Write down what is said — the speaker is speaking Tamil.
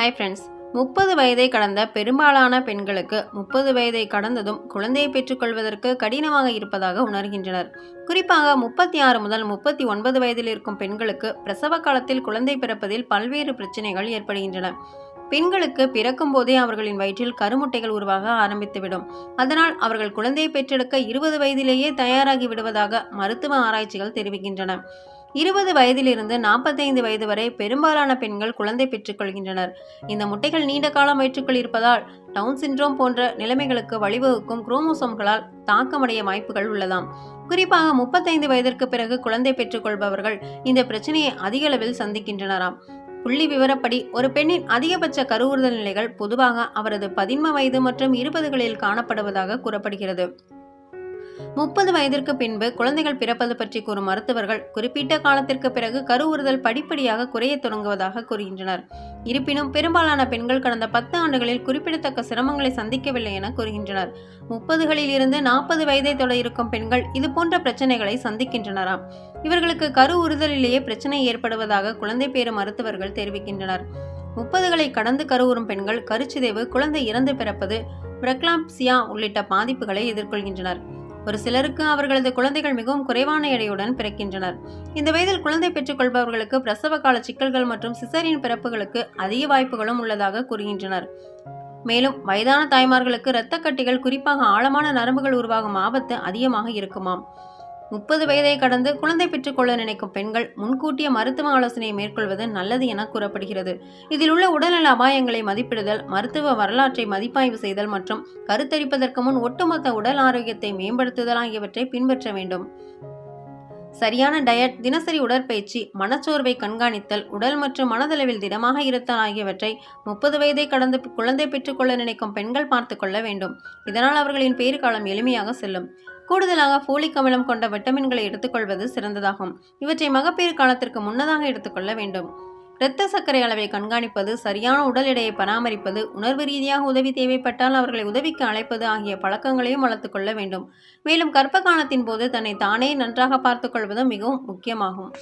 ஹை ஃப்ரெண்ட்ஸ் முப்பது வயதை கடந்த பெரும்பாலான பெண்களுக்கு முப்பது வயதை கடந்ததும் குழந்தையை பெற்றுக்கொள்வதற்கு கடினமாக இருப்பதாக உணர்கின்றனர். குறிப்பாக முப்பத்தி ஆறு முதல் முப்பத்தி ஒன்பது வயதில் இருக்கும் பெண்களுக்கு பிரசவ காலத்தில் குழந்தை பிறப்பதில் பல்வேறு பிரச்சனைகள் ஏற்படுகின்றன. பெண்களுக்கு பிறக்கும் போதே அவர்களின் வயிற்றில் கருமுட்டைகள் உருவாக ஆரம்பித்துவிடும். அதனால் அவர்கள் குழந்தையை பெற்றெடுக்க இருபது வயதிலேயே தயாராகி விடுவதாக மருத்துவ ஆராய்ச்சிகள் தெரிவிக்கின்றன. இருபது வயதிலிருந்து நாற்பத்தைந்து வயது வரை பெரும்பாலான பெண்கள் குழந்தை பெற்றுக்கொள்கின்றனர் இந்த முட்டைகள் நீண்ட காலம் வயிற்றுக்குள் இருப்பதால் டவுன் சிண்ட்ரோம் போன்ற நிலைமைகளுக்கு வழிவகுக்கும் குரோமோசோம்களால் தாக்கமடைய வாய்ப்புகள் உள்ளதாம். குறிப்பாக முப்பத்தைந்து வயதிற்கு பிறகு குழந்தை பெற்றுக்கொள்பவர்கள் இந்த பிரச்சனையை அதிக அளவில் சந்திக்கின்றனராம். புள்ளி விவரப்படி ஒரு பெண்ணின் அதிகபட்ச கருவுறுதல் நிலைகள் பொதுவாக அவரது பதின்ம வயது மற்றும் இருபதுகளில் காணப்படுவதாக கூறப்படுகிறது. முப்பது வயதிற்கு பின்பு குழந்தைகள் பிறப்பது பற்றி கூறும் மருத்துவர்கள் குறிப்பிட்ட காலத்திற்கு பிறகு கருவுறுதல் படிப்படியாக குறைய தொடங்குவதாக கூறுகின்றனர். இருப்பினும் பெரும்பாலான பெண்கள் கடந்த பத்து ஆண்டுகளில் குறிப்பிடத்தக்க சிரமங்களை சந்திக்கவில்லை என கூறுகின்றனர். முப்பதுகளில் இருந்து நாற்பது வயதை தொட இருக்கும் பெண்கள் இது போன்ற பிரச்சனைகளை சந்திக்கின்றனராம் இவர்களுக்கு கரு உறுதலிலேயே பிரச்சனை ஏற்படுவதாக குழந்தை பேறு மருத்துவர்கள் தெரிவிக்கின்றனர். முப்பதுகளை கடந்து கருவுறும் பெண்கள் கருச்சிதைவு குழந்தை இறந்து பிறப்பது பிரக்லாம்சியா உள்ளிட்ட பாதிப்புகளை எதிர்கொள்கின்றனர். ஒரு சிலருக்கு அவர்களது குழந்தைகள் மிகவும் குறைவான எடையுடன் பிறக்கின்றனர். இந்த வயதில் குழந்தை பெற்றுக்கொள்பவர்களுக்கு பிரசவ கால சிக்கல்கள் மற்றும் சிசரின் பிறப்புகளுக்கு அதிக வாய்ப்புகளும் உள்ளதாக கூறுகின்றனர். மேலும் வயதான தாய்மார்களுக்கு இரத்த கட்டிகள் குறிப்பாக ஆழமான நரம்புகள் உருவாகும் ஆபத்து அதிகமாக இருக்குமாம். முப்பது வயதை கடந்து குழந்தை பெற்றுக்கொள்ள நினைக்கும் பெண்கள் முன்கூட்டிய மருத்துவ ஆலோசனையை மேற்கொள்வது நல்லது என கூறப்படுகிறது. இதில் உள்ள உடல்நல அபாயங்களை மதிப்பிடுதல் மருத்துவ வரலாற்றை மதிப்பாய்வு செய்தல் மற்றும் கருத்தரிப்பதற்கு முன் ஒட்டுமொத்த உடல் ஆரோக்கியத்தை மேம்படுத்துதல் ஆகியவற்றை பின்பற்ற வேண்டும். சரியான டயட் தினசரி உடற்பயிற்சி மனச்சோர்வை கண்காணித்தல் உடல் மற்றும் மனதளவில் திடமாக இருத்தல் ஆகியவற்றை முப்பது வயதை கடந்து குழந்தை பெற்றுக்கொள்ள நினைக்கும் பெண்கள் பார்த்து கொள்ள வேண்டும். இதனால் அவர்களின் பேறுகாலம் எளிமையாக செல்லும். கூடுதலாக ஃபோலிக் அமிலம் கொண்ட விட்டமின்களை எடுத்துக்கொள்வது சிறந்ததாகும். இவற்றை மகப்பேறு காலத்திற்கு முன்னதாக எடுத்துக்கொள்ள வேண்டும். இரத்த சர்க்கரை அளவை கண்காணிப்பது சரியான உடல் எடையை பராமரிப்பது உணர்வு ரீதியாக உதவி தேவைப்பட்டால் அவர்களை உதவிக்கு அழைப்பது ஆகிய பழக்கங்களையும் வளர்த்துக்கொள்ள வேண்டும். மேலும் கர்ப்ப காலத்தின் போது தன்னை தானே நன்றாக பார்த்துக்கொள்வதும் மிகவும் முக்கியமாகும்.